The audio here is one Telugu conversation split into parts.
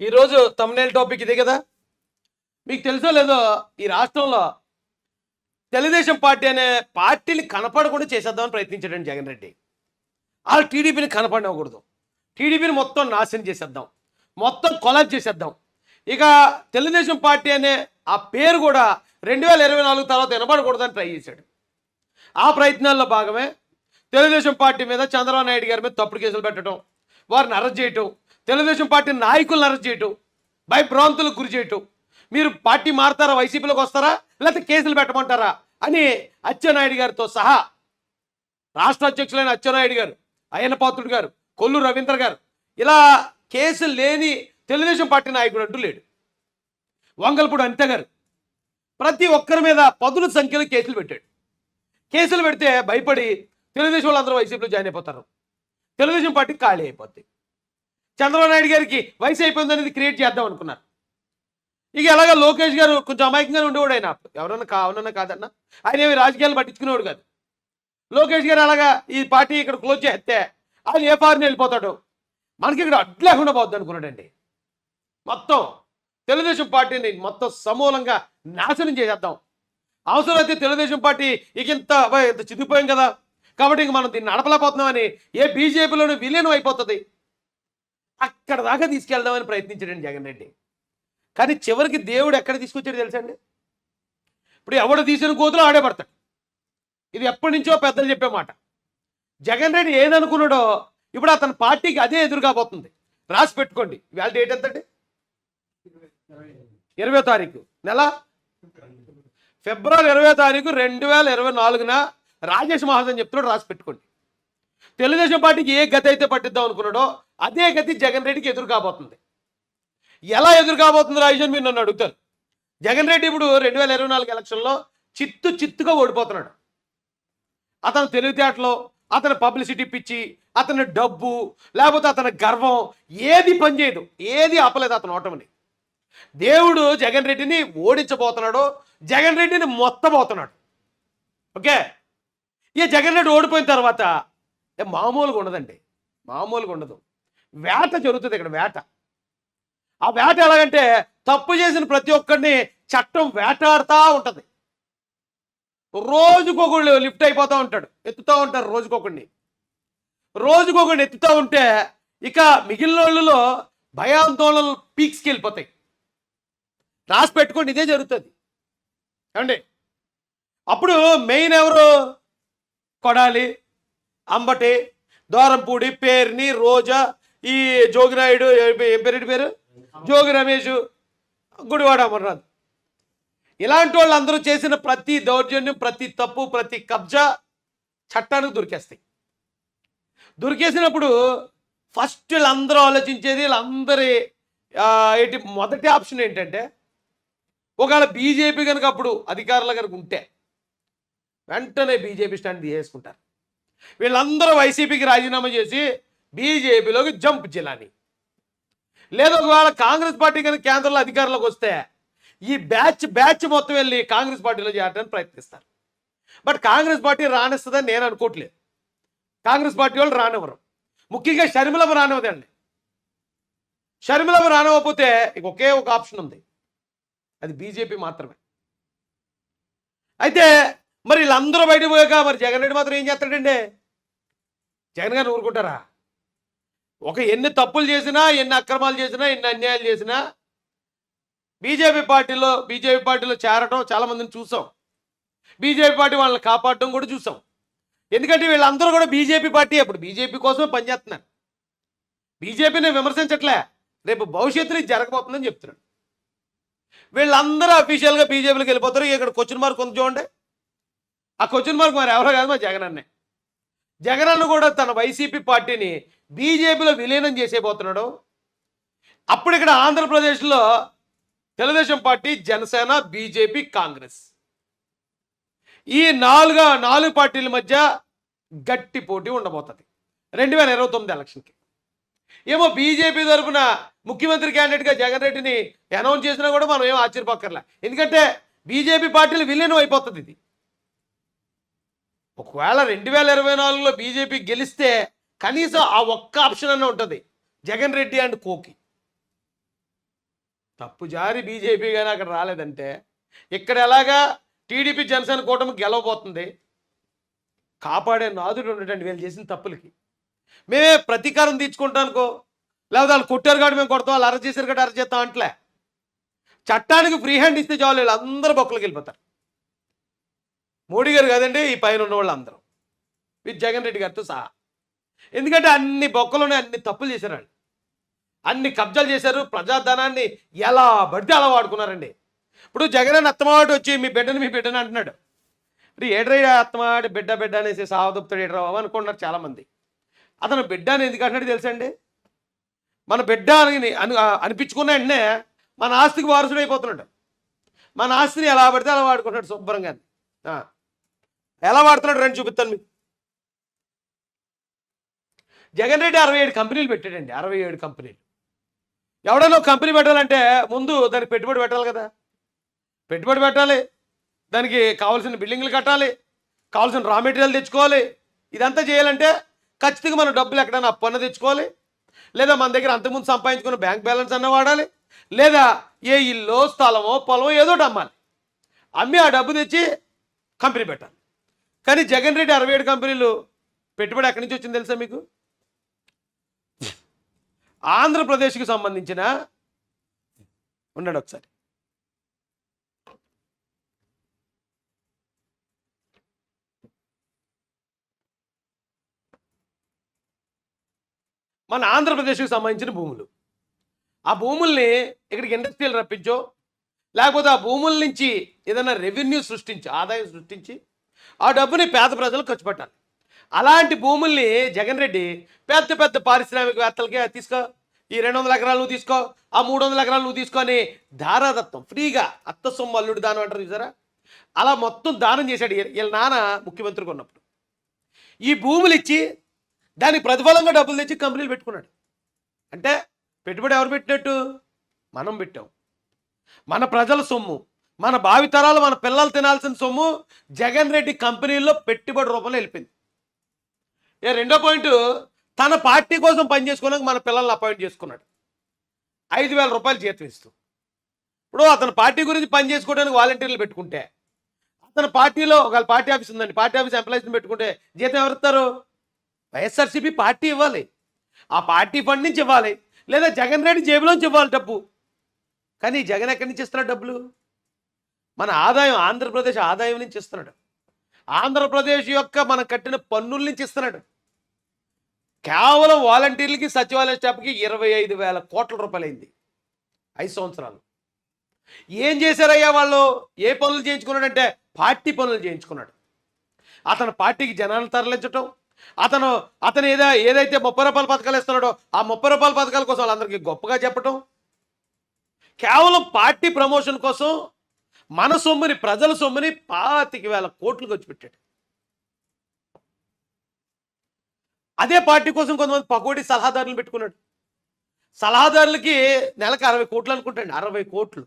ఈరోజు తమ్నేల్ టాపిక్ ఇదే కదా? మీకు తెలుసో లేదో ఈ రాష్ట్రంలో తెలుగుదేశం పార్టీ అనే పార్టీని కనపడకుండా చేసేద్దామని ప్రయత్నించాడండి జగన్ రెడ్డి. వాళ్ళు టీడీపీని కనపడకూడదు టీడీపీని మొత్తం నాశనం చేసేద్దాం. మొత్తం కొలాబ్ చేసేద్దాం. ఇక తెలుగుదేశం పార్టీ అనే ఆ పేరు కూడా రెండు వేల ఇరవై నాలుగు తర్వాత వినపడకూడదని ట్రై చేశాడు. ఆ ప్రయత్నాల్లో భాగమే తెలుగుదేశం పార్టీ మీద చంద్రబాబు నాయుడు గారి మీద తప్పుడు కేసులు పెట్టడం వారిని అరెస్ట్ చేయటం తెలుగుదేశం పార్టీ నాయకులను అరెస్ట్ చేయటం భయభ్రాంతులకు గురి చేయటం. మీరు పార్టీ మారుతారా? వైసీపీలోకి వస్తారా? లేకపోతే కేసులు పెట్టమంటారా? అని అచ్చెన్నాయుడు గారితో సహా రాష్ట్ర అధ్యక్షులైన అచ్చెన్నాయుడు గారు అయ్యన్నపాత్రుడు గారు కొల్లు రవీంద్ర గారు ఇలా కేసులు లేని తెలుగుదేశం పార్టీ నాయకుడు అంటూ లేడు. వంగల్పూడి అనిత గారు ప్రతి ఒక్కరి మీద పదుల సంఖ్యలో కేసులు పెట్టాడు. కేసులు పెడితే భయపడి తెలుగుదేశం వాళ్ళందరూ వైసీపీలో జాయిన్ అయిపోతారు. తెలుగుదేశం పార్టీ ఖాళీ అయిపోద్ది. చంద్రబాబు నాయుడు గారికి వయసు అయిపోయింది అనేది క్రియేట్ చేద్దాం అనుకున్నారు. ఇక ఎలాగ లోకేష్ గారు కొంచెం అమాయకంగా ఉండేవాడు ఆయన. ఎవరన్నా కావనన్నా కాదన్నా. ఆయన ఏమి రాజకీయాలు పట్టించుకునేవాడు కాదు. లోకేష్ గారు అలాగా ఈ పార్టీ ఇక్కడ క్లోజ్ చేస్తే ఆయన ఏ ఫారిన్ వెళ్ళిపోతాడు? మనకి ఇక్కడ అడ్డు లేకుండా పోద్ది అనుకున్నాడండి. మొత్తం తెలుగుదేశం పార్టీని మొత్తం సమూలంగా నాశనం చేసేద్దాం. అవసరమైతే తెలుగుదేశం పార్టీ ఇక ఇంత ఇంత చిదిపోయాం కదా. కాబట్టి ఇంక మనం దీన్ని నడపలేకపోతున్నామని ఏ బీజేపీలోనూ విలీనం అయిపోతుంది. అక్కడ దాకా తీసుకెళ్దామని ప్రయత్నించాడండి జగన్ రెడ్డి. కానీ చివరికి దేవుడు ఎక్కడ తీసుకొచ్చాడు తెలుసండి? ఇప్పుడు ఎవడు తీసిన కోతులు ఆడే పడతాడు. ఇది ఎప్పటి నుంచో పెద్దలు చెప్పే మాట. జగన్ రెడ్డి ఏదనుకున్నాడో ఇప్పుడు అతని పార్టీకి అదే ఎదురుగా పోతుంది. రాసి పెట్టుకోండి. ఇవాళ డేట్ ఎంతండి? ఇరవై తారీఖు. నెల? ఫిబ్రవరి ఇరవై తారీఖు రెండు వేల ఇరవై నాలుగున రాజేష్ మహాజన్ చెప్తున్నాడు రాసి పెట్టుకోండి. తెలుగుదేశం పార్టీకి ఏ గతి అయితే పట్టిద్దాం అనుకున్నాడో అదే గతి జగన్ రెడ్డికి ఎదురు కాబోతుంది. ఎలా ఎదురు కాబోతుంది రాజన్ మీరు నన్ను అడుగుతారు. జగన్ రెడ్డి ఇప్పుడు రెండు వేల ఇరవై నాలుగు ఎలక్షన్లో చిత్తు చిత్తుగా ఓడిపోతున్నాడు. అతను తెలివితేటలో అతని పబ్లిసిటీ పిచ్చి అతని డబ్బు లేకపోతే అతని గర్వం ఏది పనిచేయదు ఏది ఆపలేదు అతను ఓటమిని. దేవుడు జగన్ రెడ్డిని ఓడించబోతున్నాడు జగన్ రెడ్డిని మొత్తబోతున్నాడు. ఓకే? ఇక జగన్ రెడ్డి ఓడిపోయిన తర్వాత మామూలుగా ఉండదండి. మామూలుగా ఉండదు. వేట జరుగుతుంది ఇక్కడ వేట. ఆ వేట ఎలాగంటే తప్పు చేసిన ప్రతి ఒక్కరిని చట్టం వేటాడుతూ ఉంటుంది. రోజుకొకళ్ళు లిఫ్ట్ అయిపోతూ ఉంటాడు ఎత్తుతూ ఉంటారు రోజుకొకడిని. రోజుకొకడిని ఎత్తుతూ ఉంటే ఇక మిగిలిన వాళ్ళలో భయాందోళనలు పీక్స్కి వెళ్ళిపోతాయి. రాసి పెట్టుకోండి ఇదే జరుగుతుంది. ఏమండి? అప్పుడు మెయిన్ ఎవరు? కొడాలి. అంబటి దోరంపూడి పేర్ని రోజా ఈ జోగినాయుడు ఏం పేరు పేరు? జోగి రమేష్ గుడివాడ అమర్నాథ్. ఇలాంటి వాళ్ళు అందరూ చేసిన ప్రతి దౌర్జన్యం ప్రతి తప్పు ప్రతి కబ్జా చట్టానికి దొరికేస్తాయి. దొరికేసినప్పుడు ఫస్ట్ వీళ్ళందరూ ఆలోచించేది వీళ్ళందరి ఏంటి మొదటి ఆప్షన్ ఏంటంటే ఒకవేళ బీజేపీ కనుక అప్పుడు అధికారులు కనుక ఉంటే వెంటనే బీజేపీ స్టాండ్ తీసేసుకుంటారు. వీళ్ళందరూ వైసీపీకి రాజీనామా చేసి బీజేపీలోకి జంప్ జిల్లాని లేదా ఒకవేళ కాంగ్రెస్ పార్టీ కనుక కేంద్రంలో అధికారంలోకి వస్తే ఈ బ్యాచ్ బ్యాచ్ మొత్తం వెళ్ళి కాంగ్రెస్ పార్టీలో చేరడానికి ప్రయత్నిస్తారు. బట్ కాంగ్రెస్ పార్టీ రానిస్తుందని నేను అనుకోవట్లేదు. కాంగ్రెస్ పార్టీ వాళ్ళు రానివ్వరు. ముఖ్యంగా షర్మిలమ్మ రానివ్వదండి. షర్మిలమ్మ రానివ్వకపోతే ఒకే ఒక ఆప్షన్ ఉంది. అది బీజేపీ మాత్రమే. అయితే మరి వీళ్ళందరూ బయటకు పోయాక మరి జగన్ రెడ్డి మాత్రం ఏం చేస్తాడండి? జగన్ గారు ఊరుకుంటారా? ఒక ఎన్ని తప్పులు చేసినా ఎన్ని అక్రమాలు చేసినా ఎన్ని అన్యాయాలు చేసినా బీజేపీ పార్టీలో బీజేపీ పార్టీలో చేరటం చాలా మందిని చూసాం. బీజేపీ పార్టీ వాళ్ళని కాపాడటం కూడా చూసాం. ఎందుకంటే వీళ్ళందరూ కూడా బీజేపీ పార్టీ. అప్పుడు బీజేపీ కోసమే పనిచేస్తున్నారు బీజేపీని విమర్శించట్లే. రేపు భవిష్యత్తుని జరగబోతుందని చెప్తున్నాడు. వీళ్ళందరూ అఫీషియల్గా బీజేపీకి వెళ్ళిపోతారు. ఇక్కడ క్వశ్చన్ మార్క్ ఉంది చూడండి. ఆ క్వశ్చన్ మార్క్ మరి ఎవరో కాదు మా జగన్ అన్నే. జగన్ అన్న కూడా తన వైసీపీ పార్టీని బీజేపీలో విలీనం చేసేపోతున్నాడు. అప్పుడు ఇక్కడ ఆంధ్రప్రదేశ్లో Telugu Desam party Janasena BJP Congress. ఈ నాలుగు నాలుగు పార్టీల మధ్య గట్టి పోటీ ఉండబోతుంది. రెండు వేల ఇరవై తొమ్మిది ఎలక్షన్కి ఏమో బీజేపీ తరఫున ముఖ్యమంత్రి క్యాండిడేట్గా జగన్ రెడ్డిని అనౌన్స్ చేసినా కూడా మనం ఏం ఆశ్చర్యపక్కర్లే. ఎందుకంటే బీజేపీ పార్టీలు విలీనం అయిపోతుంది ఇది. ఒకవేళ రెండు వేల ఇరవై నాలుగులో బీజేపీ గెలిస్తే కనీసం ఆ ఒక్క ఆప్షన్ అన్న ఉంటుంది. జగన్ రెడ్డి అండ్ కోకి. తప్పు జారి బీజేపీ కానీ అక్కడ రాలేదంటే ఇక్కడ ఎలాగా టీడీపీ జనసేన కూటమి గెలవబోతుంది? కాపాడే నాదుడు ఉండటండి వీళ్ళు చేసిన తప్పులకి. మేమే ప్రతీకారం తీర్చుకుంటానుకో లేకపోతే వాళ్ళు కొట్టారు కాబట్టి మేము కొడతాం వాళ్ళు అరెస్ట్ చేశారు కాబట్టి అరెస్ట్ చేస్తాం అంటలే. చట్టానికి ఫ్రీ హ్యాండ్ ఇస్తే చాలు వీళ్ళు అందరూ బొక్కలకి వెళ్ళిపోతారు. మోడీ గారు కాదండి ఈ పైన ఉన్న వాళ్ళందరూ. విత్ జగన్ రెడ్డి గారితో సహా. ఎందుకంటే అన్ని బొక్కలోనే అన్ని తప్పులు చేశారు వాళ్ళు. అన్ని కబ్జాలు చేశారు ప్రజాధనాన్ని ఎలా పడితే అలా వాడుకున్నారండి. ఇప్పుడు జగన్ అత్తమాడు వచ్చి మీ బిడ్డని మీ బిడ్డని అంటున్నాడు. ఇప్పుడు ఏడ్రయ్య అత్తమాడి బిడ్డ బిడ్డ అనేసి సావదుపుతాడు ఏడ్రా బాబు అనుకుంటున్నారు చాలామంది. అతను బిడ్డ అని ఎందుకు అంటున్నాడు తెలుసండి? మన బిడ్డ అని అనిపించుకున్న వెంటనే మన ఆస్తికి వారసుడు అయిపోతున్నాడు. మన ఆస్తిని ఎలా పడితే అలా వాడుకుంటున్నాడు శుభ్రంగా. ఎలా వాడుతున్నాడు రండి చూపిస్తాను మీకు. జగన్ రెడ్డి అరవై ఏడు కంపెనీలు పెట్టాడండి అరవై ఏడు కంపెనీలు. ఎవడైనా కంపెనీ పెట్టాలంటే ముందు దానికి పెట్టుబడి పెట్టాలి కదా. పెట్టుబడి పెట్టాలి దానికి కావాల్సిన బిల్డింగ్లు కట్టాలి కావాల్సిన రా మెటీరియల్ తెచ్చుకోవాలి. ఇదంతా చేయాలంటే ఖచ్చితంగా మనం డబ్బులు ఎక్కడైనా అప్పు అన్న తెచ్చుకోవాలి. లేదా మన దగ్గర అంతకుముందు సంపాదించుకున్న బ్యాంక్ బ్యాలెన్స్ అన్న వాడాలి. లేదా ఏ ఇల్లు స్థలమో పొలమో ఏదో ఒకటి అమ్మాలి. అమ్మి ఆ డబ్బు తెచ్చి కంపెనీ పెట్టాలి. కానీ జగన్ రెడ్డి అరవై ఏడు కంపెనీలు పెట్టుబడి ఎక్కడి నుంచి వచ్చింది తెలుసా మీకు? ఆంధ్రప్రదేశ్కి సంబంధించిన ఉన్నాడు ఒకసారి. మన ఆంధ్రప్రదేశ్కి సంబంధించిన భూములు. ఆ భూముల్ని ఇక్కడికి ఇండస్ట్రియల్ రప్పించో లేకపోతే ఆ భూముల నుంచి ఏదైనా రెవెన్యూ సృష్టించి ఆదాయం సృష్టించి ఆ డబ్బుని పేద ప్రజలు ఖర్చు పెట్టాలి. అలాంటి భూముల్ని జగన్ రెడ్డి పెద్ద పెద్ద పారిశ్రామికవేత్తలకి తీసుకో ఈ రెండు వందల ఎకరాలు నువ్వు తీసుకో ఆ మూడు వందల ఎకరాలు నువ్వు తీసుకొని దారాదత్తం ఫ్రీగా అత్త సొమ్ము అల్లుడు దానం అంటారు చూసారా? అలా మొత్తం దానం చేశాడు వీళ్ళ- నాన్న ముఖ్యమంత్రిగా ఉన్నప్పుడు. ఈ భూములు ఇచ్చి దానికి ప్రతిఫలంగా డబ్బులు తెచ్చి కంపెనీలు పెట్టుకున్నాడు. అంటే పెట్టుబడి ఎవరు పెట్టినట్టు? మనం పెట్టాం. మన ప్రజల సొమ్ము. మన భావితరాలు మన పిల్లలు తినాల్సిన సొమ్ము జగన్ రెడ్డి కంపెనీల్లో పెట్టుబడి రూపంలో వెళ్ళిపోయింది. ఏ రెండో పాయింట్ తన పార్టీ కోసం పనిచేసుకోవడానికి మన పిల్లల్ని అపాయింట్ చేసుకున్నాడు. ఐదు వేల రూపాయలు జీతం ఇస్తూ. ఇప్పుడు అతని పార్టీ గురించి పని చేసుకోవడానికి వాలంటీర్లు పెట్టుకుంటే అతని పార్టీలో ఒకవేళ పార్టీ ఆఫీస్ ఉందండి పార్టీ ఆఫీస్ ఎంప్లాయీస్ని పెట్టుకుంటే జీతం ఎవరిస్తారు వైఎస్ఆర్సీపీ పార్టీ ఇవ్వాలి. ఆ పార్టీ ఫండ్ నుంచి ఇవ్వాలి. లేదా జగన్ రెడ్డి జేబులోంచి ఇవ్వాలి డబ్బు. కానీ జగన్ ఎక్కడి నుంచి ఇస్తున్నాడు డబ్బులు? మన ఆదాయం ఆంధ్రప్రదేశ్ ఆదాయం నుంచి ఇస్తున్నాడు. ఆంధ్రప్రదేశ్ యొక్క మనం కట్టిన పన్నుల నుంచి ఇస్తున్నాడు. కేవలం వాలంటీర్లకి సచివాలయ స్టాఫ్కి ఇరవై ఐదు వేల కోట్ల రూపాయలు అయింది ఐదు సంవత్సరాలు. ఏం చేశారయ్యా వాళ్ళు? ఏ పనులు చేయించుకున్నాడంటే పార్టీ పనులు చేయించుకున్నాడు. అతను పార్టీకి జనాలను తరలించటం అతను అతను ఏదో ఏదైతే ముప్పై రూపాయల పథకాలు ఇస్తున్నాడో ఆ ముప్పై రూపాయల పథకాల కోసం వాళ్ళందరికీ గొప్పగా చెప్పటం. కేవలం పార్టీ ప్రమోషన్ కోసం మన సొమ్ముని ప్రజల సొమ్ముని పాతిక వేల కోట్లు ఖర్చు పెట్టాడు. అదే పార్టీ కోసం కొంతమంది పకోటి సలహాదారులు పెట్టుకున్నాడు. సలహాదారులకి నెలకు అరవై కోట్లు అనుకుంటాండి అరవై కోట్లు.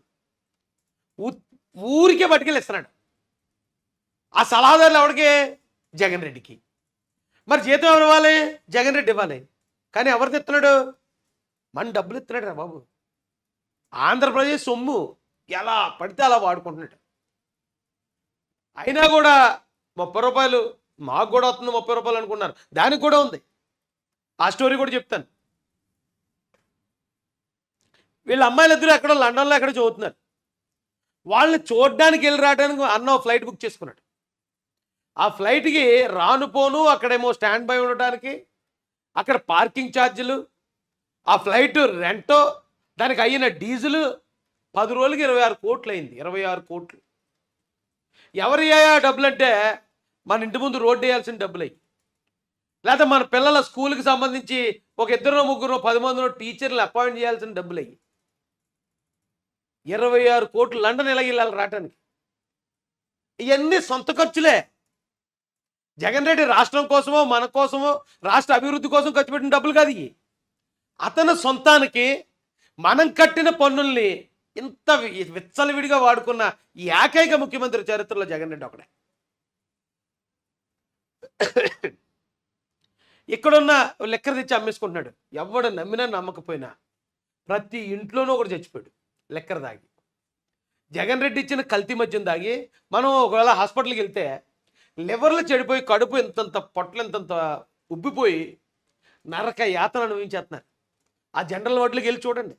ఊరికే పట్టుకెళ్ళి ఇస్తున్నాడు ఆ సలహాదారులు ఎవరికి జగన్ రెడ్డికి. మరి జీతం ఎవరు ఇవ్వాలి? జగన్ రెడ్డి ఇవ్వాలి. కానీ ఎవరు ఇస్తున్నాడు మన డబ్బులు ఇస్తున్నాడు రా బాబు. ఆంధ్రప్రదేశ్ సొమ్ము. ఎలా పడితే అలా వాడుకుంటున్నాడు. అయినా కూడా ముప్పై రూపాయలు మాకు కూడా వస్తుంది ముప్పై రూపాయలు అనుకున్నారు. దానికి కూడా ఉంది. ఆ స్టోరీ కూడా చెప్తాను. వీళ్ళ అమ్మాయిలు ఇద్దరు ఎక్కడో లండన్లో ఎక్కడ చదువుతున్నారు. వాళ్ళని చూడడానికి వెళ్ళి రావడానికి అన్న ఫ్లైట్ బుక్ చేసుకున్నాడు. ఆ ఫ్లైట్కి రాను పోను అక్కడేమో స్టాండ్ బై ఉండటానికి అక్కడ పార్కింగ్ ఛార్జీలు ఆ ఫ్లైట్ రెంటో దానికి అయిన డీజిలు పది రోజులకి ఇరవై ఆరు కోట్లు అయింది ఇరవై ఆరు కోట్లు. ఎవరి డబ్బులు అంటే మన ఇంటి ముందు రోడ్డు వేయాల్సిన డబ్బులు. అయ్యి లేకపోతే మన పిల్లల స్కూల్కి సంబంధించి ఒక ఇద్దరు ముగ్గురు పది మందిలో టీచర్లు అపాయింట్ చేయాల్సిన డబ్బులు. అయ్యి ఇరవై ఆరు కోట్లు లండన్ ఎలా వెళ్ళాలి రావటానికి? ఇవన్నీ సొంత ఖర్చులే. జగన్ రెడ్డి రాష్ట్రం కోసమో మన కోసమో రాష్ట్ర అభివృద్ధి కోసం ఖర్చు పెట్టిన డబ్బులు కాదు ఇవి అతని సొంతానికి మనం కట్టిన పన్నుల్ని ఇంత విచ్చలవిడిగా వాడుకున్న ఈ ఏకైక ముఖ్యమంత్రి చరిత్రలో జగన్ రెడ్డి ఒకడే. ఇక్కడున్న లెక్కర తెచ్చి అమ్మేసుకుంటున్నాడు. ఎవడు నమ్మినా నమ్మకపోయినా ప్రతి ఇంట్లోనూ ఒకడు చచ్చిపోయాడు. లెక్కర తాగి జగన్ రెడ్డి ఇచ్చిన కల్తీ మద్యం తాగి మనం ఒకవేళ హాస్పిటల్కి వెళ్తే లివర్లు చెడిపోయి కడుపు ఇంతంత పొట్టలు ఇంతంత ఉబ్బిపోయి నరక యాతన అనుభవించేస్తున్నారు. ఆ జనరల్ వాటికి వెళ్ళి చూడండి.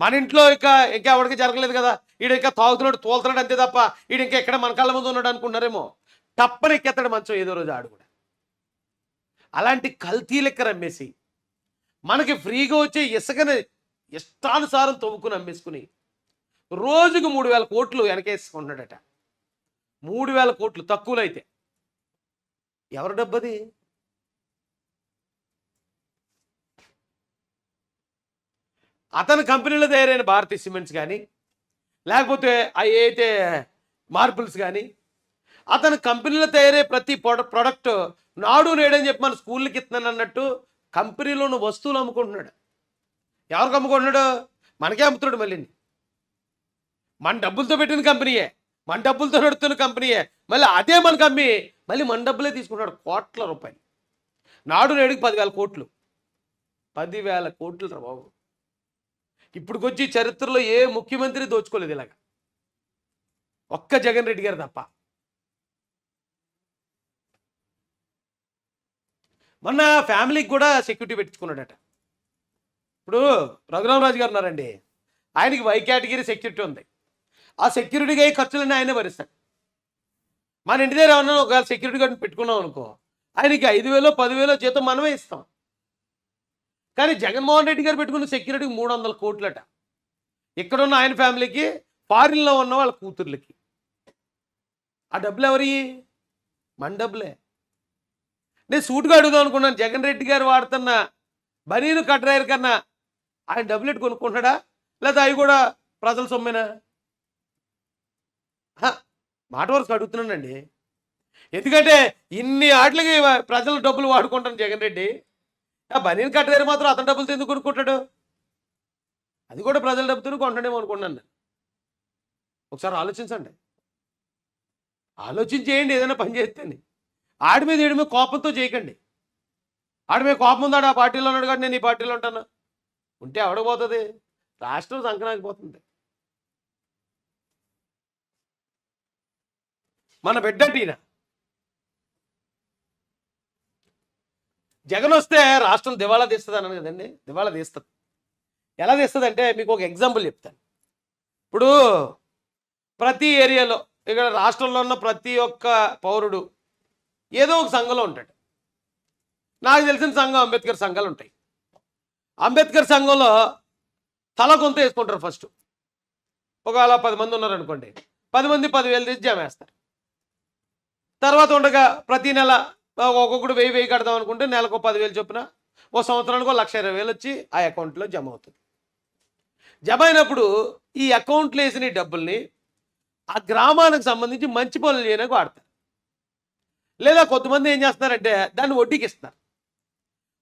మన ఇంట్లో ఇంకా ఇంకా ఎవరికి జరగలేదు కదా. ఈడు ఇంకా తాగుతున్నాడు తోలుతున్నాడు అంతే తప్ప ఈడు ఇంకా ఎక్కడ మన కళ్ళ ముందు ఉన్నాడు అనుకున్నారేమో తప్పని ఎక్కేస్తాడు మంచం ఏదో రోజు ఆడు కూడా. అలాంటి కల్తీ లెక్క అమ్మేసి మనకి ఫ్రీగా వచ్చే ఇసుకని ఇష్టానుసారం తవ్వుకుని అమ్మేసుకుని రోజుకు మూడు వేల కోట్లు వెనకేసుకుంటున్నాడట. మూడు వేల కోట్లు తక్కువలో అయితే. ఎవరి డబ్బది అతని కంపెనీలో తయారైన భారతీ సిమెంట్స్ కానీ లేకపోతే అవి అయితే మార్బుల్స్ కానీ అతని కంపెనీలో తయారయ్యే ప్రతి ప్రొడ ప్రొడక్ట్ నాడు నేడని చెప్పి మన స్కూల్కి ఇస్తున్నాను అన్నట్టు కంపెనీలో ఉన్న వస్తువులు అమ్ముకుంటున్నాడు. ఎవరికి అమ్ముకుంటున్నాడు? మనకే అమ్ముతున్నాడు మళ్ళీ మన డబ్బులతో పెట్టిన కంపెనీయే మన డబ్బులతో నడుతున్న కంపెనీయే మళ్ళీ అదే మనకు అమ్మి మళ్ళీ మన డబ్బులే తీసుకున్నాడు కోట్ల రూపాయలు. నాడు నేడుకి పదివేల కోట్లు. పదివేల కోట్లు రా బాబు. ఇప్పుడుకొచ్చి చరిత్రలో ఏ ముఖ్యమంత్రి దోచుకోలేదు ఇలాగ. ఒక్క జగన్ రెడ్డి గారు తప్ప. మొన్న ఫ్యామిలీకి కూడా సెక్యూరిటీ పెట్టించుకున్నాడట. ఇప్పుడు రఘురామరాజు గారు ఉన్నారండి. ఆయనకి వై కేటగిరీ సెక్యూరిటీ ఉంది. ఆ సెక్యూరిటీగా అయ్యే ఖర్చులన్నీ ఆయనే భరిస్తాడు. మన ఇంటి దగ్గర ఏమన్నా ఒక సెక్యూరిటీ గార్డ్ని పెట్టుకున్నాం అనుకో ఆయనకి ఐదు వేలో పదివేలో జీతం మనమే ఇస్తాం. కానీ జగన్మోహన్ రెడ్డి గారు పెట్టుకున్న సెక్యూరిటీకి మూడు వందల కోట్లట. ఇక్కడున్న ఆయన ఫ్యామిలీకి ఫారిన్లో ఉన్న వాళ్ళ కూతుర్లకి. ఆ డబ్బులు ఎవరి? మన డబ్బులే. నేను సూటుగా అడుగుదాం అనుకున్నాను జగన్ రెడ్డి గారు వాడుతున్న బనీను కట్రాయర్ కన్నా ఆయన డబ్బులు ఎట్టు కొనుక్కుంటాడా లేదా అవి కూడా ప్రజల సొమ్మేనా? మాట వరకు అడుగుతున్నానండి. ఎందుకంటే ఇన్ని ఆటలకి ప్రజల డబ్బులు వాడుకుంటాను జగన్ రెడ్డి. ఆ బనీన్ కట్రాయర్ మాత్రం అతని డబ్బులతో ఎందుకు కొనుక్కుంటాడు? అది కూడా ప్రజల డబ్బుతో కొంటాడేమో అనుకున్నాను నేను. ఒకసారి ఆలోచించండి. ఆలోచించేయండి ఏదైనా పని చేస్తేనే ఆడి మీద ఏడి మీద కోపంతో చేయకండి. ఆడి మీద కోపం ఉందాడు ఆ పార్టీలో ఉన్నాడు కానీ నేను ఈ పార్టీలో ఉంటాను. ఉంటే అవడపోతుంది రాష్ట్రం సంక్రాంతి పోతుంది మన బిడ్డ ఈయన. జగన్ వస్తే రాష్ట్రం దివాళా తీస్తుంది అన్నాను కదండి. దివాళా తీస్తుంది. ఎలా తీస్తుంది అంటే మీకు ఒక ఎగ్జాంపుల్ చెప్తాను. ఇప్పుడు ప్రతి ఏరియాలో ఇక్కడ రాష్ట్రంలో ఉన్న ప్రతి ఒక్క పౌరుడు ఏదో ఒక సంఘంలో ఉంటాడు. నాకు తెలిసిన సంఘం అంబేద్కర్ సంఘాలు ఉంటాయి. అంబేద్కర్ సంఘంలో తల కొంత వేసుకుంటారు ఫస్ట్. ఒకవేళ పది మంది ఉన్నారనుకోండి. పది మంది పదివేలు తీసి జమ వేస్తారు తర్వాత ఉండగా ప్రతి నెల ఒక్కొక్కడు వెయ్యి వెయ్యి కడదాం అనుకుంటే నెలకు పదివేలు చొప్పున ఓ సంవత్సరానికి ఒక లక్ష ఇరవై వేలు వచ్చి ఆ అకౌంట్లో జమ అవుతుంది. జమ అయినప్పుడు ఈ అకౌంట్లో వేసిన డబ్బుల్ని ఆ గ్రామానికి సంబంధించి మంచి పనులు చేయడానికి వాడతారు. లేదా కొంతమంది ఏం చేస్తున్నారంటే దాన్ని వడ్డీకి ఇస్తారు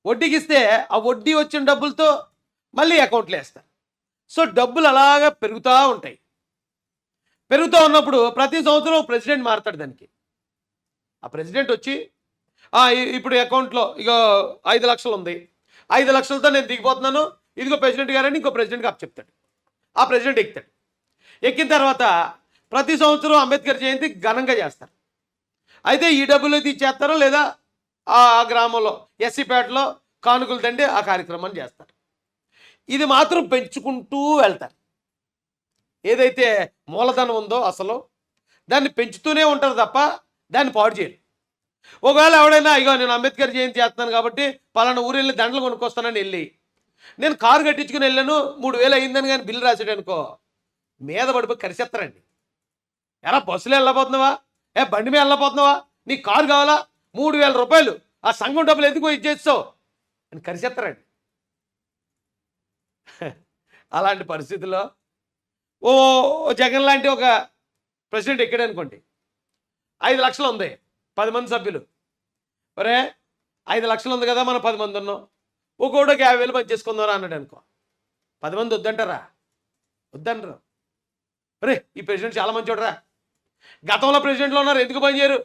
వడ్డీకి ఇస్తే ఆ వడ్డీ వచ్చిన డబ్బులతో మళ్ళీ అకౌంట్లో వేస్తారు. సో డబ్బులు అలాగా పెరుగుతూ ఉంటాయి. పెరుగుతూ ఉన్నప్పుడు ప్రతి సంవత్సరం ప్రెసిడెంట్ మారుతాడు దానికి. ఆ ప్రెసిడెంట్ వచ్చి ఇప్పుడు అకౌంట్లో ఇక ఐదు లక్షలు ఉంది. ఐదు లక్షలతో నేను దిగిపోతున్నాను. ఇదిగో ప్రెసిడెంట్ గారని ఇంకో ప్రెసిడెంట్కి అప్ చెప్తాడు. ఆ ప్రెసిడెంట్ ఎక్కుతాడు. ఎక్కిన తర్వాత ప్రతి సంవత్సరం అంబేద్కర్ జయంతి ఘనంగా చేస్తారు. అయితే ఈ డబ్బులు చేస్తారో లేదా ఆ గ్రామంలో ఎస్సీపేటలో కానుకలు తండి ఆ కార్యక్రమాన్ని చేస్తారు. ఇది మాత్రం పెంచుకుంటూ వెళ్తారు. ఏదైతే మూలధనం ఉందో అసలు దాన్ని పెంచుతూనే ఉంటారు తప్ప దాన్ని పాడు చేయరు. ఒకవేళ ఎవడైనా ఇగో నేను అంబేద్కర్ జయంతి చేస్తున్నాను కాబట్టి పలానా ఊరు వెళ్ళి దండలు కొనుక్కొస్తానని వెళ్ళి నేను కారు కట్టించుకుని వెళ్ళాను మూడు వేలు అయిందని కానీ బిల్లు రాసాడు అనుకో మీద పడిపోయి కరిసేస్తారండి. ఎలా బస్సులో వెళ్ళబోతున్నావా? ఏ బండి మీద వెళ్ళబోతున్నావా? నీకు కారు కావాలా? మూడు వేల రూపాయలు ఆ సంఘం డబ్బులు ఎందుకు ఇచ్చేస్తావు? అని కరిసేస్తారండి. అలాంటి పరిస్థితుల్లో ఓ జగన్ లాంటి ఒక ప్రెసిడెంట్ ఎక్కడనుకోండి ఐదు లక్షలు ఉంది. పది మంది సభ్యులు. ఒరే ఐదు లక్షలు ఉంది కదా మనం పది మంది ఉన్నాం. ఒక్కొక్కడికి యాభై వేలు పని చేసుకుందాం అన్నాడు అనుకో. పది మంది వద్దంటారా? వద్దంటారు. ఒరే ఈ ప్రెసిడెంట్ చాలా మంచోడరా గతంలో ప్రెసిడెంట్లో ఉన్నారు ఎందుకు పని చేయరు?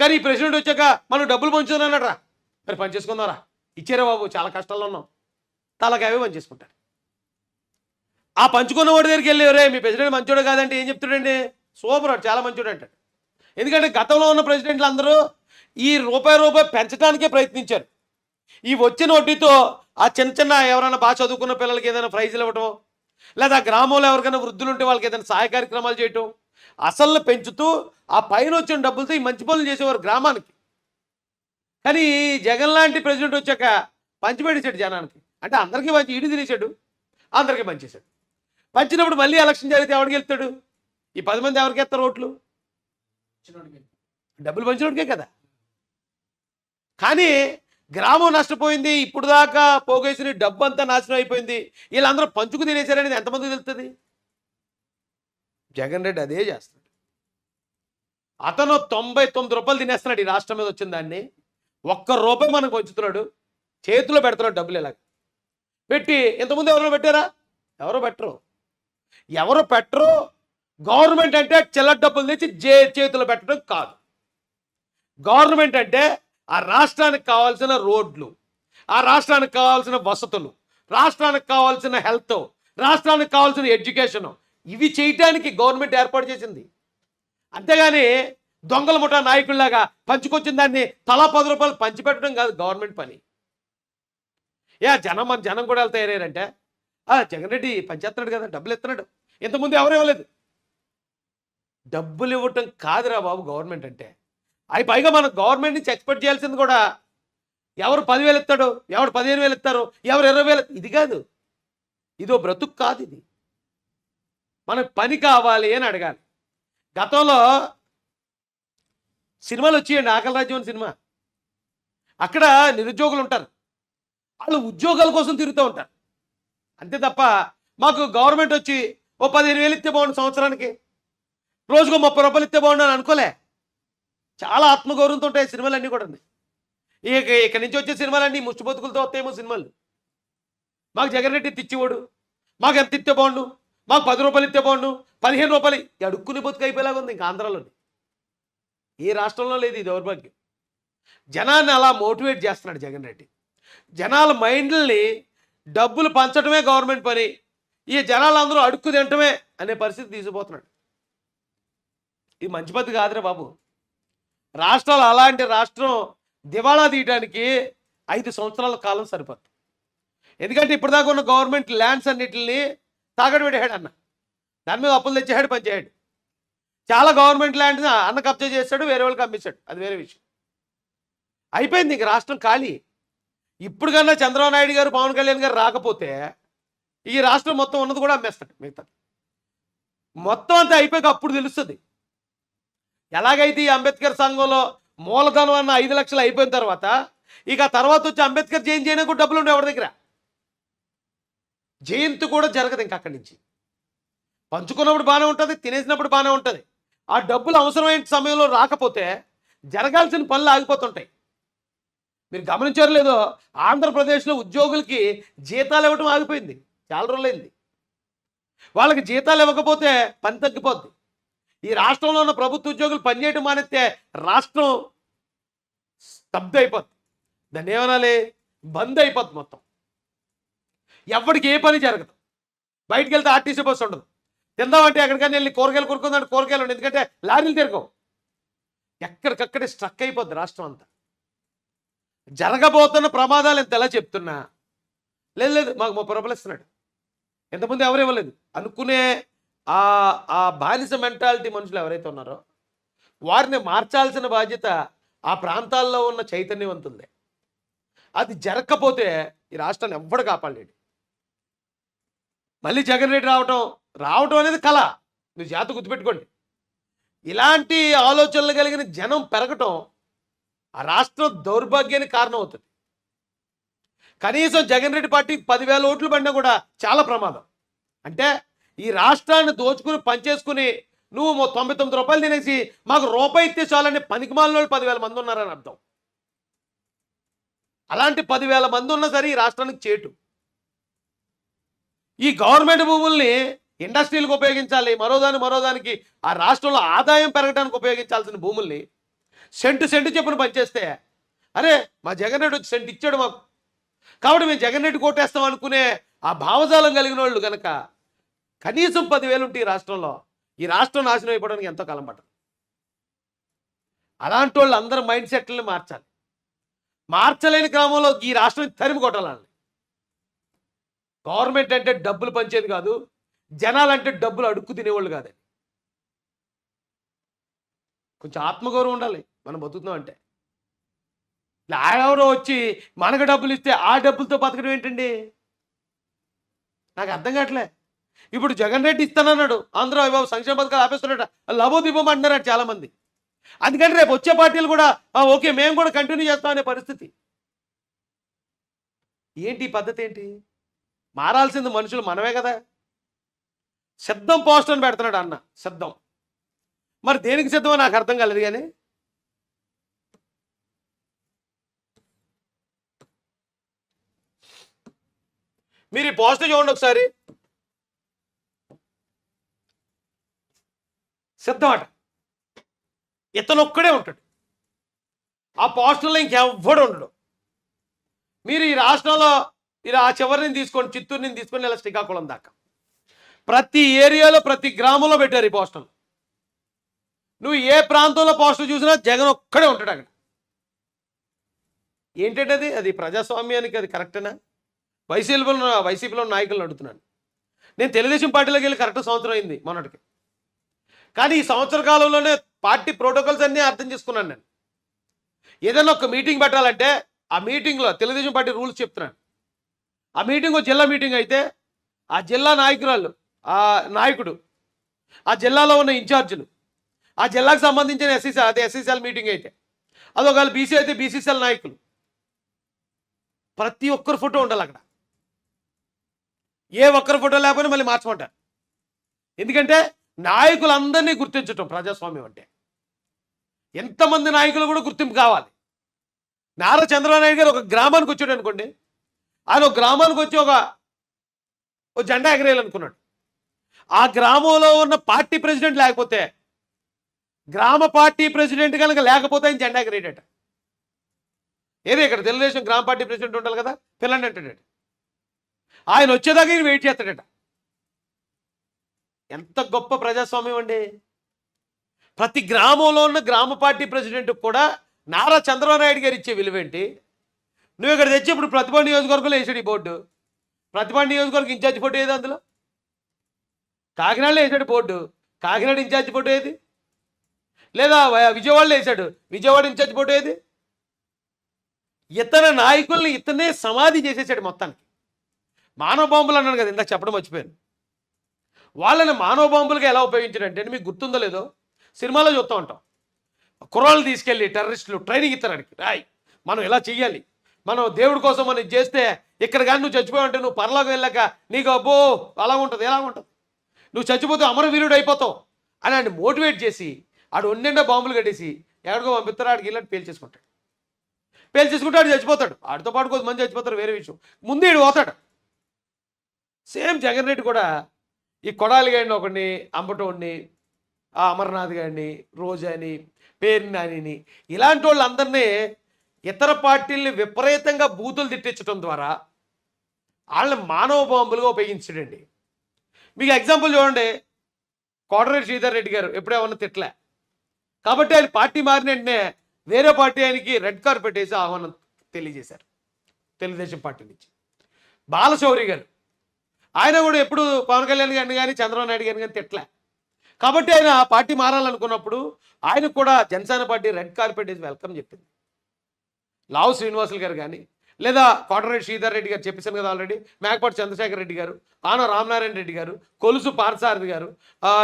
కానీ ఈ ప్రెసిడెంట్ వచ్చాక మనం డబ్బులు పంచుతున్నాం అన్నాడు మరి పని చేసుకుందారా ఇచ్చారా బాబు చాలా కష్టాల్లో ఉన్నాం. తలకాయవే పని చేసుకుంటారు ఆ పంచుకున్న వాడి దగ్గరికి వెళ్ళి రే మీ ప్రెసిడెంట్ మంచోడు కాదంటే ఏం చెప్తాడండి? సూపర్ వాడు చాలా మంచోడు అంటాడు ఎందుకంటే గతంలో ఉన్న ప్రెసిడెంట్లు అందరూ ఈ రూపాయి రూపాయి పెంచడానికే ప్రయత్నించారు. ఈ వచ్చిన వడ్డీతో ఆ చిన్న చిన్న ఎవరైనా బాగా చదువుకున్న పిల్లలకి ఏదైనా ప్రైజులు ఇవ్వటం లేదా గ్రామంలో ఎవరికైనా వృద్ధులు ఉంటే వాళ్ళకి ఏదైనా సహాయ కార్యక్రమాలు చేయటం అసలు పెంచుతూ ఆ పైన వచ్చిన డబ్బులతో ఈ మంచి పనులు చేసేవారు గ్రామానికి. కానీ జగన్ లాంటి ప్రెసిడెంట్ వచ్చాక పంచిపెట్టేశాడు జనానికి. అంటే అందరికీ మంచి ఈడు తినేశాడు అందరికీ పంచేశాడు పంచినప్పుడు మళ్ళీ ఎలక్షన్ జరిగితే ఎవరికి వెళ్తాడు? ఈ పది మంది ఎవరికి ఎత్తారు ఓట్లు? డబ్బులు పంచినోడికే కదా. కానీ గ్రామం నష్టపోయింది ఇప్పుడు దాకా పోగేసిన డబ్బు అంతా నాశనం అయిపోయింది వీళ్ళందరూ పంచుకు తినేశారనేది ఎంతమందికి తెలుస్తుంది జగన్ రెడ్డి అదే చేస్తాడు. అతను తొంభై తొమ్మిది రూపాయలు తినేస్తున్నాడు ఈ రాష్ట్రం మీద వచ్చిన దాన్ని. ఒక్క రూపాయి మనకు పంచుతున్నాడు. చేతిలో పెడుతున్నాడు డబ్బులు ఇలాగ. పెట్టి ఇంతకుముందు ఎవరైనా పెట్టారా? ఎవరో పెట్టరు. ఎవరు పెట్టరు గవర్నమెంట్ అంటే చిల్లర డబ్బులు తెచ్చి జే చేతులు పెట్టడం కాదు. గవర్నమెంట్ అంటే ఆ రాష్ట్రానికి కావాల్సిన రోడ్లు ఆ రాష్ట్రానికి కావాల్సిన వసతులు రాష్ట్రానికి కావాల్సిన హెల్త్ రాష్ట్రానికి కావాల్సిన ఎడ్యుకేషన్ ఇవి చేయటానికి గవర్నమెంట్ ఏర్పాటు చేసింది. అంతేగాని దొంగల ముఠా నాయకుల్లాగా పంచుకొచ్చిన దాన్ని తలా పది రూపాయలు పంచిపెట్టడం కాదు గవర్నమెంట్ పని. ఏ జనం మన జనం కూడా వెళ్తా ఆ జగన్ రెడ్డి పంచేస్తున్నాడు కదా డబ్బులు ఇస్తున్నాడు. ఇంతకుముందు ఎవరు ఇవ్వలేదు. డబ్బులు ఇవ్వటం కాదురా బాబు గవర్నమెంట్ అంటే. అవి పైగా మనం గవర్నమెంట్ నుంచి ఎక్స్పెక్ట్ చేయాల్సింది కూడా ఎవరు పదివేలు ఇస్తాడు ఎవరు పదిహేను వేలు ఇస్తారు ఎవరు ఇరవై వేలు ఇది కాదు. ఇదో బ్రతుకు కాదు ఇది. మనకు పని కావాలి అని అడగాలి. గతంలో సినిమాలు వచ్చేయండి ఆకలి రాజ్యం అని సినిమా. అక్కడ నిరుద్యోగులు ఉంటారు. వాళ్ళు ఉద్యోగాల కోసం తిరుగుతూ ఉంటారు. అంతే తప్ప మాకు గవర్నమెంట్ వచ్చి ఓ పదిహేను వేలు ఇస్తే బాగుండు సంవత్సరానికి. రోజుకో ముప్పై రూపాయలు ఇస్తే బాగుండు అని అనుకోలే. చాలా ఆత్మగౌరవంతో ఉంటాయి సినిమాలన్నీ కూడా. ఇక ఇక్కడి నుంచి వచ్చే సినిమాలన్నీ ముష్టి బతుకులతో వస్తాయేమో సినిమాలు. మాకు జగన్ రెడ్డి తెచ్చివాడు మాకు ఎంత ఇస్తే బాగుండు? మాకు పది రూపాయలు ఇస్తే బాగుండు? పదిహేను రూపాయలు ఈ అడుక్కుని బతుకు అయిపోయేలాగా ఉంది ఇంకా ఆంధ్రాలోని ఏ రాష్ట్రంలో లేదు ఈ దౌర్భాగ్యం. జనాన్ని అలా మోటివేట్ చేస్తున్నాడు జగన్ రెడ్డి. జనాల మైండ్ని డబ్బులు పంచడమే గవర్నమెంట్ పని. ఈ జనాలందరూ అడుక్కు తినటమే అనే పరిస్థితి తీసుకుపోతున్నాడు. ఇది మంచి పద్ధతి కాదురా బాబు. రాష్ట్రాలు అలాంటి రాష్ట్రం దివాళా తీయడానికి ఐదు సంవత్సరాల కాలం సరిపోతుంది ఎందుకంటే ఇప్పటిదాకా ఉన్న గవర్నమెంట్ ల్యాండ్స్ అన్నిటిని తాగడ పెట్టాడు అన్న. దాని మీద అప్పులు తెచ్చాడు పనిచేయడు చాలా గవర్నమెంట్ ల్యాండ్ని అన్న కబ్జా చేస్తాడు వేరే వాళ్ళకి అమ్మేశాడు. అది వేరే విషయం. అయిపోయింది ఇంక రాష్ట్రం ఖాళీ. ఇప్పుడు కన్నా చంద్రబాబు నాయుడు గారు పవన్ కళ్యాణ్ గారు రాకపోతే ఈ రాష్ట్రం మొత్తం ఉన్నది కూడా అమ్మేస్తాడు మిగతా మొత్తం అంతా అయిపోయాక అప్పుడు తెలుస్తుంది. ఎలాగైతే ఈ అంబేద్కర్ సంఘంలో మూలధనం అన్న ఐదు లక్షలు అయిపోయిన తర్వాత ఇక ఆ తర్వాత వచ్చి అంబేద్కర్ జయంతి చేయడానికి కూడా డబ్బులు ఉండే ఎవరి దగ్గర? జయంతి కూడా జరగదు ఇంకా అక్కడి నుంచి. పంచుకున్నప్పుడు బాగానే ఉంటుంది తినేసినప్పుడు బాగానే ఉంటుంది. ఆ డబ్బులు అవసరమైన సమయంలో రాకపోతే జరగాల్సిన పనులు ఆగిపోతుంటాయి. మీరు గమనించారు లేదో ఆంధ్రప్రదేశ్లో ఉద్యోగులకి జీతాలు ఇవ్వటం ఆగిపోయింది. చాలా రోజులైంది. వాళ్ళకి జీతాలు ఇవ్వకపోతే పని తగ్గిపోద్ది. ఈ రాష్ట్రంలో ఉన్న ప్రభుత్వ ఉద్యోగులు పనిచేయడం మానేస్తే రాష్ట్రం స్తబ్ద అయిపోద్ది దాన్ని ఏమనాలి? బంద్ అయిపోద్ది మొత్తం. ఎవరికి ఏ పని జరగదు. బయటికి వెళ్తే ఆర్టీసీ బస్సు ఉండదు. తిందామంటే ఎక్కడికైనా వెళ్ళి కూరగాయలు కొనుక్కుందంటే కూరగాయలు ఉండదు ఎందుకంటే లారీలు తిరగవు. ఎక్కడికక్కడే స్ట్రక్ అయిపోద్ది రాష్ట్రం అంతా. జరగబోతున్న ప్రమాదాలు ఎంత ఎలా చెప్తున్నా? లేదు లేదు మాకు ముప్పై రూపాయలు ఇస్తున్నాడు. ఎంతమంది ఎవరు ఇవ్వలేదు. అనుకునే ఆ ఆ బానిస మెంటాలిటీ మనుషులు ఎవరైతే ఉన్నారో వారిని మార్చాల్సిన బాధ్యత ఆ ప్రాంతాల్లో ఉన్న చైతన్యవంతులదే. అది జరగకపోతే ఈ రాష్ట్రాన్ని ఎవ్వడు కాపాడలేడు. మళ్ళీ జగన్ రెడ్డి రావటం రావటం అనేది కళ. నువ్వు జాత గుర్తుపెట్టుకోండి. ఇలాంటి ఆలోచనలు కలిగిన జనం పెరగటం ఆ రాష్ట్రం దౌర్భాగ్యానికి కారణం అవుతుంది కనీసం జగన్ రెడ్డి పార్టీ పదివేల ఓట్లు పడినా కూడా చాలా ప్రమాదం. అంటే ఈ రాష్ట్రాన్ని దోచుకుని పనిచేసుకుని నువ్వు తొంభై తొమ్మిది రూపాయలు తినేసి మాకు రూపాయి ఇస్తే చాలని పనికిమాలిన పదివేల మంది ఉన్నారని అర్థం. అలాంటి పదివేల మంది ఉన్నా సరే ఈ రాష్ట్రానికి చేటు. ఈ గవర్నమెంట్ భూముల్ని ఇండస్ట్రీలకు ఉపయోగించాలి. మరోదాని మరోదానికి ఆ రాష్ట్రంలో ఆదాయం పెరగడానికి ఉపయోగించాల్సిన భూముల్ని సెంటు సెంటు చెప్పున పనిచేస్తే అరే మా జగన్ రెడ్డి వచ్చి సెంటు ఇచ్చాడు మాకు. కాబట్టి మేము జగన్ రెడ్డి కోటేస్తాం అనుకునే ఆ భావజాలం కలిగిన వాళ్ళు కనుక కనీసం పదివేలు ఉంటే ఈ రాష్ట్రంలో ఈ రాష్ట్రం నాశనం అయిపోవడానికి ఎంతో కాలం పట్టదు. అలాంటి వాళ్ళు అందరి మైండ్ సెట్లని మార్చాలి. మార్చలేని క్రమంలో ఈ రాష్ట్రం తరిమి కొట్టాలని. గవర్నమెంట్ అంటే డబ్బులు పంచేది కాదు జనాలంటే డబ్బులు అడుక్కు తినేవాళ్ళు కాదని కొంచెం ఆత్మగౌరవం ఉండాలి మనం బతుకుతున్నాం అంటే. ఎవరో వచ్చి మనకు డబ్బులు ఇస్తే ఆ డబ్బులతో బతకడం ఏంటండి? నాకు అర్థం కావట్లే. ఇప్పుడు జగన్ రెడ్డి ఇస్తానన్నాడు. ఆంధ్ర బాబు సంక్షేమ పథకాలు ఆపేస్తున్నాడు లభో అంటున్నారు చాలా మంది. అందుకని రేపు వచ్చే పార్టీలు కూడా ఓకే మేము కూడా కంటిన్యూ చేస్తాం అనే పరిస్థితి. ఏంటి పద్ధతి ఏంటి? మారాల్సింది మనుషులు మనమే కదా. సిద్ధం పోస్ట్ అని పెడుతున్నాడు అన్న సిద్ధం మరి దేనికి సిద్ధమో నాకు అర్థం కాలేదు కానీ? మీరు ఈ పోస్టర్ చూడండి ఒకసారి. సిద్ధం ఇతను ఒక్కడే ఉంటాడు. ఆ పోస్టర్లో ఇంకెవ్వడు ఉండడు మీరు ఈ రాష్ట్రంలో ఇలా ఆ చివరిని తీసుకొని చిత్తూరుని తీసుకొని ఇలా శ్రీకాకుళం దాకా. ప్రతి ఏరియాలో ప్రతి గ్రామంలో పెట్టారు ఈ పోస్టర్లు. నువ్వు ఏ ప్రాంతంలో పోస్టర్ చూసినా జగన్ ఒక్కడే ఉంటాడు అక్కడ. ఏంటంటే అది? అది ప్రజాస్వామ్యానికి అది కరెక్టేనా? వైసీపీలో వైసీపీలో నాయకులను అడుగుతున్నాను. నేను తెలుగుదేశం పార్టీలోకి వెళ్ళి కరెక్ట్ సంవత్సరం అయింది మొన్నటికి. కానీ ఈ సంవత్సర కాలంలోనే పార్టీ ప్రోటోకాల్స్ అన్నీ అర్థం చేసుకున్నాను నేను. ఏదైనా ఒక మీటింగ్ పెట్టాలంటే ఆ మీటింగ్లో తెలుగుదేశం పార్టీ రూల్స్ చెప్తున్నాను. ఆ మీటింగ్ జిల్లా మీటింగ్ అయితే ఆ జిల్లా నాయకురాలు ఆ నాయకుడు ఆ జిల్లాలో ఉన్న ఇన్ఛార్జీలు ఆ జిల్లాకు సంబంధించిన ఎస్సీసీ అదే ఎస్సీసీఎల్ మీటింగ్ అయితే అది ఒకవేళ బీసీ అయితే బీసీసీఎల్ నాయకులు. ప్రతి ఒక్కరు ఫోటో ఉండాలి అక్కడ. ఏ ఒక్కరి ఫోటో లేకపోయినా మళ్ళీ మార్చమంటారు. ఎందుకంటే నాయకులందరినీ గుర్తించటం ప్రజాస్వామ్యం అంటే. ఎంతమంది నాయకులు కూడా గుర్తింపు కావాలి. నారా చంద్రబాబు నాయుడు గారు ఒక గ్రామానికి వచ్చాడు అనుకోండి. ఆయన ఒక గ్రామానికి వచ్చి ఒక ఒక జెండా ఎగరేయాలనుకున్నాడు. ఆ గ్రామంలో ఉన్న పార్టీ ప్రెసిడెంట్ లేకపోతే గ్రామ పార్టీ ప్రెసిడెంట్ కనుక లేకపోతే ఆయన జెండా ఎగరేయడట. ఏది ఇక్కడ తెలుగుదేశం గ్రామ పార్టీ ప్రెసిడెంట్ ఉండాలి కదా? పిల్లండి అంటాడట. ఆయన వచ్చేదాకా ఈయన వెయిట్ చేస్తాడట. ఎంత గొప్ప ప్రజాస్వామ్యం అండి. ప్రతి గ్రామంలో ఉన్న గ్రామ పార్టీ ప్రెసిడెంట్ కూడా నారా చంద్రబాబు నాయుడు గారు ఇచ్చే విలువేంటి నువ్వు ఇక్కడ తెచ్చి ఇప్పుడు ప్రతిభ నియోజకవర్గంలో వేసాడు ఈ బోర్డు. ప్రతిభ నియోజకవర్గం ఇన్ఛార్జ్ ఫోటో ఏది అందులో? కాకినాడలో వేసాడు బోర్డు. కాకినాడ ఇన్ఛార్జ్ ఫోటో ఏది? లేదా విజయవాడలో వేసాడు. విజయవాడ ఇన్ఛార్జ్ ఫోటో ఏది? ఇతర నాయకుల్ని ఇతనే సమాధి చేసేసాడు మొత్తానికి. మానవ బాంబులు అన్నాను కదా ఇందాక చెప్పడం మర్చిపోయాను. వాళ్ళని మానవ బాంబులుగా ఎలా ఉపయోగించారంటే మీకు గుర్తుందో లేదో సినిమాలో చూస్తూ ఉంటాం. కుర్రాళ్ళు తీసుకెళ్ళి టెర్రరిస్టులు ట్రైనింగ్ ఇస్తారానికి రాయ్ మనం ఇలా చెయ్యాలి? మనం దేవుడి కోసం మనం చేస్తే ఇక్కడ కానీ నువ్వు చచ్చిపోయావంటే నువ్వు పర్లోకి వెళ్ళాక నీకు అబ్బో అలా ఉంటుంది ఎలా ఉంటుంది? నువ్వు చచ్చిపోతే అమరవీరుడు అయిపోతావు అని ఆయన మోటివేట్ చేసి ఆడు ఒన్నెండో బాంబులు కట్టేసి ఎక్కడికో పంపిస్తారు ఆడికి వెళ్ళి పేల్చేసుకుంటాడు పేల్చేసుకుంటే ఆడు చచ్చిపోతాడు. ఆడితో పాటు కొంతమంది చచ్చిపోతారు వేరే విషయం. ముందు వీడు పోతాడు. సేమ్ జగన్ రెడ్డి కూడా ఈ కొడాలి గారిని ఒకడిని అంబటోడిని ఆ అమర్నాథ్ గారిని రోజాని పేరు నానిని ఇలాంటి వాళ్ళందరినీ ఇతర పార్టీల్ని విపరీతంగా బూతులు తిట్టించడం ద్వారా వాళ్ళని మానవ బాంబులుగా ఉపయోగించడండి. మీకు ఎగ్జాంపుల్ చూడండి. కోటరెడ్డి శ్రీధర్ రెడ్డి గారు ఎప్పుడేమన్నా తిట్లే కాబట్టి ఆయన పార్టీ మారిన వెంటనే వేరే పార్టీ ఆయనకి రెడ్ కార్పెట్ వేసి ఆహ్వానం తెలియజేశారు. తెలుగుదేశం పార్టీ నుంచి. బాలశౌరి గారు ఆయన కూడా ఎప్పుడు పవన్ కళ్యాణ్ గారిని కానీ చంద్రబాబు నాయుడు గారిని కానీ తిట్లే కాబట్టి ఆయన ఆ పార్టీ మారాలనుకున్నప్పుడు ఆయన కూడా జనసేన పార్టీ రెడ్ కార్పెట్ వేసి వెల్కమ్ చెప్పింది. లావు శ్రీనివాసులు గారు కానీ లేదా కోటరెడ్డి శ్రీధర్ రెడ్డి గారు చెప్పేశాను కదా ఆల్రెడీ మేకపాటి చంద్రశేఖర్ రెడ్డి గారు ఆన రామనారాయణ రెడ్డి గారు కొలుసు పార్సారథి గారు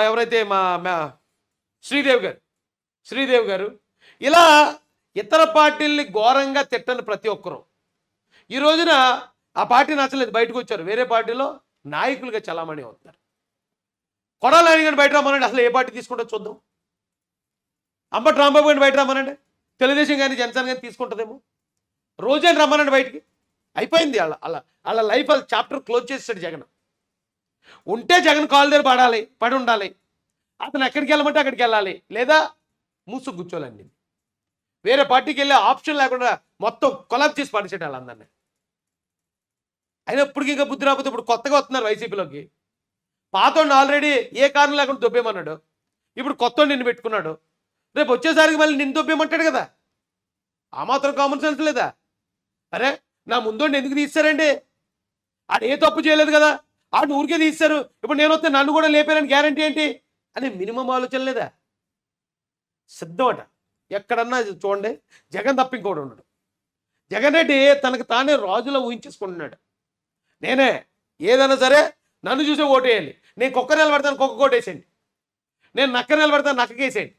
ఎవరైతే మా మా శ్రీదేవ్ గారు శ్రీదేవ్ గారు ఇలా ఇతర పార్టీల్ని ఘోరంగా తిట్టని ప్రతి ఒక్కరూ. ఈ రోజున ఆ పార్టీ నచ్చలేదు బయటకు వచ్చారు. వేరే పార్టీలో నాయకులుగా చలామణి అవుతారు. కొడాలని కానీ బయట రమ్మనండి అసలు ఏ పార్టీ తీసుకుంటో చూద్దాం. అంబటి రాంబాబు కానీ బయట రమ్మనండి తెలుగుదేశం కానీ జనసేన కానీ తీసుకుంటుందేమో. రోజైనా రమ్మనండి బయటికి. అయిపోయింది వాళ్ళ అలా వాళ్ళ లైఫ్ వాళ్ళ చాప్టర్ క్లోజ్ చేసాడు జగన్. ఉంటే జగన్ కాల్ దగ్గర పడాలి పడి ఉండాలి. అతను ఎక్కడికి వెళ్ళమంటే అక్కడికి వెళ్ళాలి. లేదా మూసు కూర్చోవాలండి. వేరే పార్టీకి వెళ్ళే ఆప్షన్ లేకుండా మొత్తం కొలాబ్ చేసి పడిచేట వాళ్ళందరినీ అయినప్పటికీ ఇంకా బుద్ధి రాకపోతే ఇప్పుడు కొత్తగా వస్తున్నారు వైసీపీలోకి. పాతోడిని ఆల్రెడీ ఏ కారణం లేకుండా దొబ్బేమన్నాడు ఇప్పుడు కొత్త నిన్ను పెట్టుకున్నాడు. రేపు వచ్చేసరికి మళ్ళీ నిన్ను దొబ్బేయమంటాడు కదా. ఆ మాత్రం కామన్ సెన్స్ లేదా? అరే నా ముందు ఎందుకు తీస్తారండి ఆడు ఏ తప్పు చేయలేదు కదా. ఆడు ఊరికే తీస్తారు ఇప్పుడు నేను వస్తే నన్ను కూడా లేపారని గ్యారంటీ ఏంటి? అని మినిమం ఆలోచన లేదా? సిద్ధమట. ఎక్కడన్నా చూడండి. జగన్ తప్ప ఇంకోటి ఉండడు. జగన్ రెడ్డి తనకు తానే రాజులో ఊహించేసుకుంటున్నాడు. నేనే. ఏదైనా సరే నన్ను చూసే ఓటేయండి. నేను కుక్క నిలబడతాను కుక్క కోటేసేయండి నేను నక్క నిలబడతాను నక్కకేసేయండి.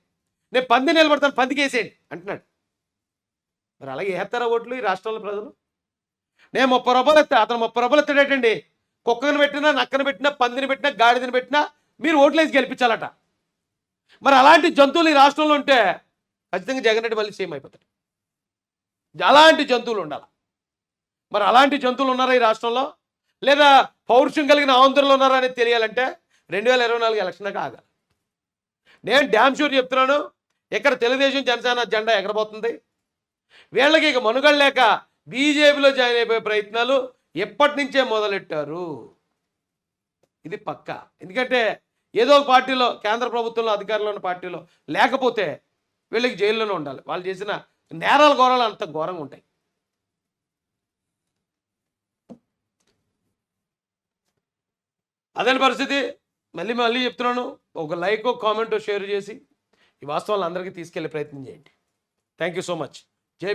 నేను పంది నిలబడతాను పందికేసేయండి అంటున్నాడు. మరి అలాగే వేస్తారా ఓట్లు ఈ రాష్ట్రంలో ప్రజలు? నేను ముప్పై రూపాయలు ఎత్తా అతను ముప్పై రూపాయలు ఎత్తాడేటండి? కుక్కను పెట్టినా నక్కను పెట్టినా పందిని పెట్టినా గాడిదని పెట్టినా మీరు ఓట్లేసి గెలిపించాలట. మరి అలాంటి జంతువులు ఈ రాష్ట్రంలో ఉంటే ఖచ్చితంగా జగన్ రెడ్డి మళ్ళీ సేమ్ అయిపోతాడు. అలాంటి జంతువులు ఉండాలి? మరి అలాంటి జంతువులు ఉన్నారా ఈ రాష్ట్రంలో? లేదా పౌరుషం కలిగిన ఆంధ్రులు ఉన్నారా అనేది తెలియాలంటే రెండు వేల ఇరవై నాలుగు ఎలక్షన్ దాకా ఆగాలి. నేను డ్యామ్ షూర్ చెప్తున్నాను ఇక్కడ తెలుగుదేశం జనసేన జెండా ఎగరబోతుంది. వీళ్ళకి ఇక మనుగడ లేక బీజేపీలో జాయిన్ అయిపోయే ప్రయత్నాలు ఎప్పటి నుంచే మొదలెట్టారు? ఇది పక్క. ఎందుకంటే ఏదో ఒక పార్టీలో కేంద్ర ప్రభుత్వంలో అధికారంలో ఉన్న పార్టీలో లేకపోతే వీళ్ళకి జైల్లోనే ఉండాలి. వాళ్ళు చేసిన నేరాల ఘోరాలు అంత ఘోరంగా ఉంటాయి. అదే పరిస్థితి? మళ్ళీ మళ్ళీ చెప్తున్నాను. ఒక లైక్ కామెంట్ షేర్ చేసి ఈ వాస్తవాలు అందరికీ తీసుకెళ్ళే ప్రయత్నం చేయండి. Thank you so much